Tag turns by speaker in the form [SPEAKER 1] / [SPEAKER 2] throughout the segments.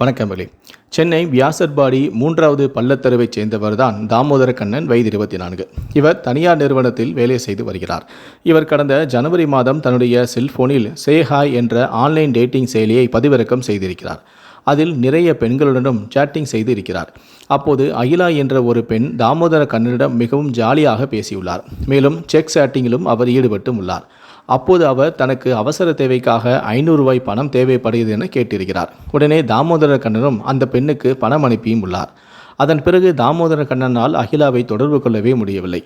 [SPEAKER 1] வணக்கம் வெளி சென்னை வியாசர்பாடி மூன்றாவது பள்ளத்தருவைச் சேர்ந்தவர் தான் தாமோதர கண்ணன் வயது இருபத்தி நான்கு இவர் தனியார் நிறுவனத்தில் வேலை செய்து வருகிறார். இவர் கடந்த ஜனவரி மாதம் தன்னுடைய செல்போனில் சேஹாய் என்ற ஆன்லைன் டேட்டிங் செயலியை பதிவிறக்கம் செய்திருக்கிறார். அதில் நிறைய பெண்களுடனும் சேட்டிங் செய்து இருக்கிறார் அப்போது அகிலா என்ற ஒரு பெண் தாமோதர கண்ணனிடம் மிகவும் ஜாலியாக பேசியுள்ளார். மேலும் செக் சேட்டிங்கிலும் அவர் ஈடுபட்டும் உள்ளார். அப்போது அவர் தனக்கு அவசர தேவைக்காக ஐநூறு ரூபாய் பணம் தேவைப்படுகிறது என கேட்டிருக்கிறார். உடனே தாமோதர கண்ணனும் அந்த பெண்ணுக்கு பணம் அனுப்பியும் உள்ளார். அதன் பிறகு தாமோதர கண்ணனால் அகிலாவை தொடர்பு கொள்ளவே முடியவில்லை.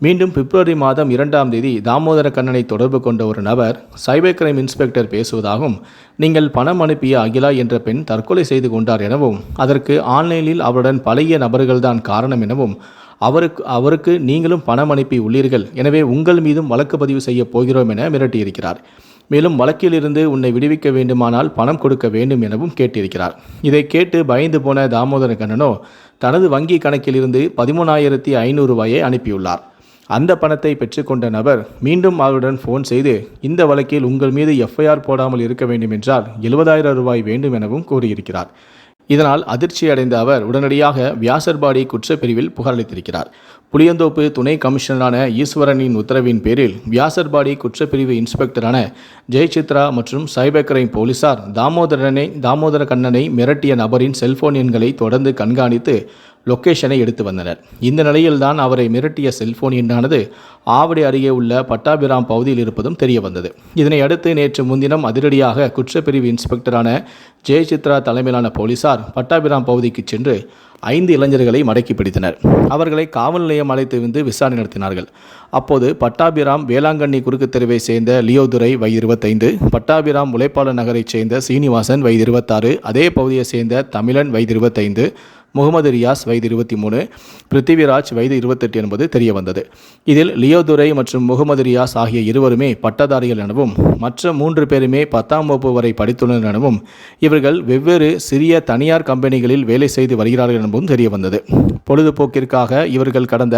[SPEAKER 1] மீண்டும் பிப்ரவரி மாதம் இரண்டாம் தேதி தாமோதர கண்ணனை தொடர்பு கொண்ட ஒரு நபர் சைபர் கிரைம் இன்ஸ்பெக்டர் பேசுவதாகவும் நீங்கள் பணம் அனுப்பிய அகிலா என்ற பெண் தற்கொலை செய்து கொண்டார் எனவும் அதற்கு ஆன்லைனில் அவருடன் பழைய நபர்கள்தான் காரணம் எனவும் அவருக்கு அவருக்கு நீங்களும் பணம் அனுப்பி உள்ளீர்கள். எனவே உங்கள் மீதும் வழக்கு பதிவு செய்யப் போகிறோம் என மிரட்டியிருக்கிறார். மேலும் வழக்கிலிருந்து உன்னை விடுவிக்க வேண்டுமானால் பணம் கொடுக்க வேண்டும் எனவும் கேட்டிருக்கிறார். இதை கேட்டு பயந்து போன தாமோதர கண்ணனோ தனது வங்கி கணக்கிலிருந்து பதிமூணாயிரத்தி ஐநூறு ரூபாயை அனுப்பியுள்ளார். அந்த பணத்தை பெற்றுக்கொண்ட நபர் மீண்டும் அவருடன் ஃபோன் செய்து இந்த வழக்கில் உங்கள் மீது எஃப்ஐஆர் போடாமல் இருக்க வேண்டும் என்றால் எழுபதாயிரம் ரூபாய் வேண்டும் எனவும் கூறியிருக்கிறார். இதனால் அதிர்ச்சி அடைந்த அவர் உடனடியாக வியாசர்பாடி குற்றப்பிரிவில் புகாரளித்திருக்கிறார். புளியந்தோப்பு துணை கமிஷனரான ஈஸ்வரனின் உத்தரவின் பேரில் வியாசர்பாடி குற்றப்பிரிவு இன்ஸ்பெக்டரான ஜெயசித்ரா மற்றும் சைபர் கிரைம் போலீசார் தாமோதரனை தாமோதர கண்ணனை மிரட்டிய நபரின் செல்போன் எண்களை தொடர்ந்து கண்காணித்து லொக்கேஷனை எடுத்து வந்தனர். இந்த நிலையில்தான் அவரை மிரட்டிய செல்போன் எண்ணானது ஆவடி அருகே உள்ள பட்டாபிராம் பகுதியில் இருப்பதும் தெரிய வந்தது இதனை அடுத்து நேற்று முன்தினம் அதிரடியாக குற்றப்பிரிவு இன்ஸ்பெக்டரான ஜெயசித்ரா தலைமையிலான போலீசார் பட்டாபிராம் பகுதிக்கு சென்று ஐந்து இளைஞர்களை மடக்கி பிடித்தனர். அவர்களை காவல் நிலையம் அழைத்து வந்து விசாரணை நடத்தினார்கள். அப்போது பட்டாபிராம் வேளாங்கண்ணி குறுக்கு தெருவை சேர்ந்த லியோதுரை வயது இருபத்தைந்து பட்டாபிராம் உழைப்பாளர் நகரைச் சேர்ந்த சீனிவாசன் வயது இருபத்தாறு அதே பகுதியைச் சேர்ந்த தமிழன் வயது இருபத்தைந்து முகமது ரியாஸ் வயது இருபத்தி மூணு பிருத்திவிராஜ் வயது இருபத்தெட்டு என்பது தெரிய வந்தது இதில் லியோதுரை மற்றும் முகமது ரியாஸ் ஆகிய இருவருமே பட்டதாரிகள் எனவும் மற்ற மூன்று பேருமே பத்தாம் வகுப்பு வரை படித்துள்ளனர் எனவும் இவர்கள் வெவ்வேறு சிறிய தனியார் கம்பெனிகளில் வேலை செய்து வருகிறார்கள் எனவும் தெரிய வந்தது பொழுதுபோக்கிற்காக இவர்கள் கடந்த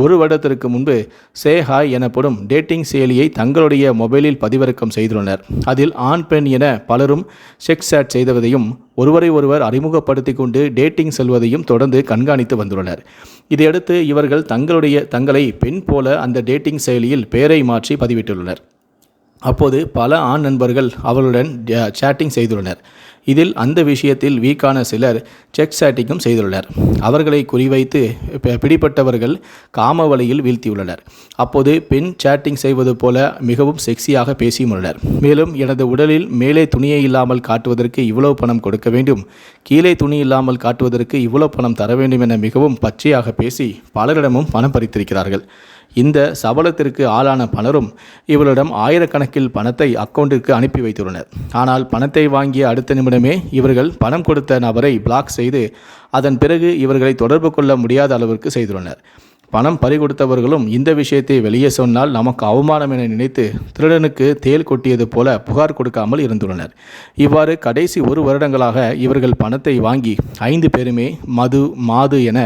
[SPEAKER 1] ஒரு வருடத்திற்கு முன்பு சேஹாய் எனப்படும் டேட்டிங் செயலியை தங்களுடைய மொபைலில் பதிவிறக்கம் செய்துள்ளனர். அதில் ஆண் பெண் என பலரும் செக்ஸ் சேட் செய்ததையும் ஒருவரை ஒருவர் அறிமுகப்படுத்தி கொண்டு டேட்டிங் செல்வதையும் தொடர்ந்து கண்காணித்து வந்துள்ளனர். இதையடுத்து இவர்கள் தங்களுடைய தங்களை பெண் போல அந்த டேட்டிங் செயலியில் பெயரை மாற்றி பதிவிட்டுள்ளனர். அப்போது பல ஆண் நண்பர்கள் அவளுடன் சேட்டிங் செய்துள்ளனர். இதில் அந்த விஷயத்தில் வீக்கான சிலர் செக் சேட்டிங்கும் செய்துள்ளனர். அவர்களை குறிவைத்து பிடிப்பட்டவர்கள் பிடிபட்டவர்கள் காம வழியில் வீழ்த்தியுள்ளனர். அப்போது பெண் சேட்டிங் செய்வது போல மிகவும் செக்ஸியாக பேசியுள்ளனர் மேலும் எனது உடலில் மேலே துணியை இல்லாமல் காட்டுவதற்கு இவ்வளவு பணம் கொடுக்க வேண்டும். கீழே துணி இல்லாமல் காட்டுவதற்கு இவ்வளவு பணம் தர வேண்டும் என மிகவும் பச்சையாக பேசி பலரிடமும் பணம் பறித்திருக்கிறார்கள். இந்த சபலத்திற்கு ஆளான பலரும் இவரிடம் ஆயிரக்கணக்கில் பணத்தை அக்கவுண்டிற்கு அனுப்பி வைத்துள்ளனர். ஆனால் பணத்தை வாங்கிய அடுத்த நிமிடமே இவர்கள் பணம் கொடுத்த நபரை பிளாக் செய்து அதன் பிறகு இவர்களை தொடர்பு கொள்ள முடியாத அளவிற்கு செய்துள்ளனர். பணம் பறிகொடுத்தவர்களும் இந்த விஷயத்தை வெளியே சொன்னால் நமக்கு அவமானம் என நினைத்து திருடனுக்கு தேல் கொட்டியது போல புகார் கொடுக்காமல் இருந்துள்ளனர். இவ்வாறு கடைசி ஒரு வருடங்களாக இவர்கள் பணத்தை வாங்கி ஐந்து பேருமே மது மாது என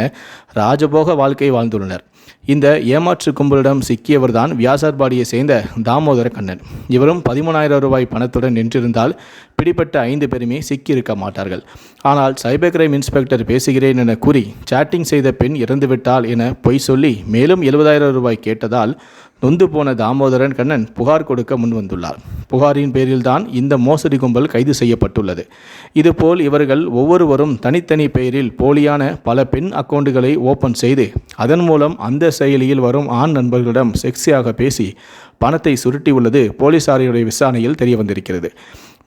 [SPEAKER 1] ராஜபோக வாழ்க்கை வாழ்ந்துள்ளனர். இந்த ஏமாற்று கும்பலிடம் சிக்கியவர்தான் வியாசார்பாடியை சேர்ந்த தாமோதர கண்ணன். இவரும் பதிமூணாயிரம் ரூபாய் பணத்துடன் நின்றிருந்தால் பிடிபட்ட ஐந்து பேருமே சிக்கியிருக்க மாட்டார்கள். ஆனால் சைபர் கிரைம் இன்ஸ்பெக்டர் பேசுகிறேன் என கூறி சாட்டிங் செய்த பெண் இறந்துவிட்டால் என பொய் சொல்லி மேலும் எழுபதாயிரம் ரூபாய் கேட்டதால் நொந்து போன தாமோதரன் கண்ணன் புகார் கொடுக்க முன்வந்துள்ளார் புகாரின் பேரில்தான் இந்த மோசடி கும்பல் கைது செய்யப்பட்டுள்ளது. இதுபோல் இவர்கள் ஒவ்வொருவரும் தனித்தனி பெயரில் போலியான பல பெண் அக்கவுண்டுகளை ஓபன் செய்து அதன் மூலம் அந்த செயலியில் வரும் ஆண் நண்பர்களிடம் செக்ஸியாக பேசி பணத்தை சுருட்டியுள்ளது போலீசாரினுடைய விசாரணையில் தெரிய வந்திருக்கிறது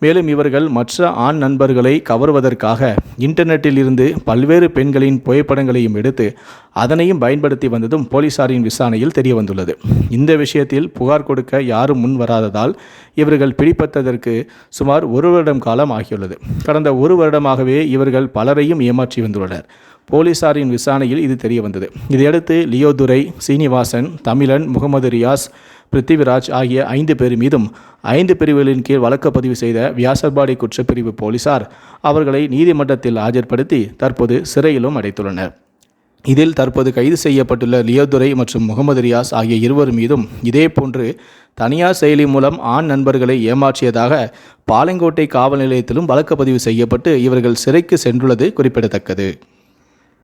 [SPEAKER 1] மேலும் இவர்கள் மற்ற ஆண் நண்பர்களை கவர்வதற்காக இன்டர்நெட்டில் இருந்து பல்வேறு பெண்களின் புகைப்படங்களையும் எடுத்து அதனையும் பயன்படுத்தி வந்ததும் போலீசாரின் விசாரணையில் தெரிய வந்துள்ளது இந்த விஷயத்தில் புகார் கொடுக்க யாரும் முன் வராததால் இவர்கள் பிடிப்பட்டதற்கு சுமார் ஒரு வருடம் காலம் ஆகியுள்ளது. கடந்த ஒரு வருடமாகவே இவர்கள் பலரையும் ஏமாற்றி வந்துள்ளனர். போலீசாரின் விசாரணையில் இது தெரிய வந்தது இதையடுத்து லியோதுரை சீனிவாசன் தமிழன் முகமது ரியாஸ் பிருத்திவிராஜ் ஆகிய ஐந்து பேர் மீதும் ஐந்து பிரிவுகளின் கீழ் வழக்கு பதிவு செய்த வியாசர்பாடி குற்றப்பிரிவு போலீசார் அவர்களை நீதிமன்றத்தில் ஆஜர்படுத்தி தற்போது சிறையிலும் அடைத்துள்ளனர். இதில் தற்போது கைது செய்யப்பட்டுள்ள லியோதுரை மற்றும் முகமது ரியாஸ் ஆகிய இருவர் மீதும் இதேபோன்று தனியார் செயலி மூலம் ஆண் நண்பர்களை ஏமாற்றியதாக பாலங்கோட்டை காவல் நிலையத்திலும் வழக்குப்பதிவு செய்யப்பட்டு இவர்கள் சிறைக்கு சென்றுள்ளது குறிப்பிடத்தக்கது.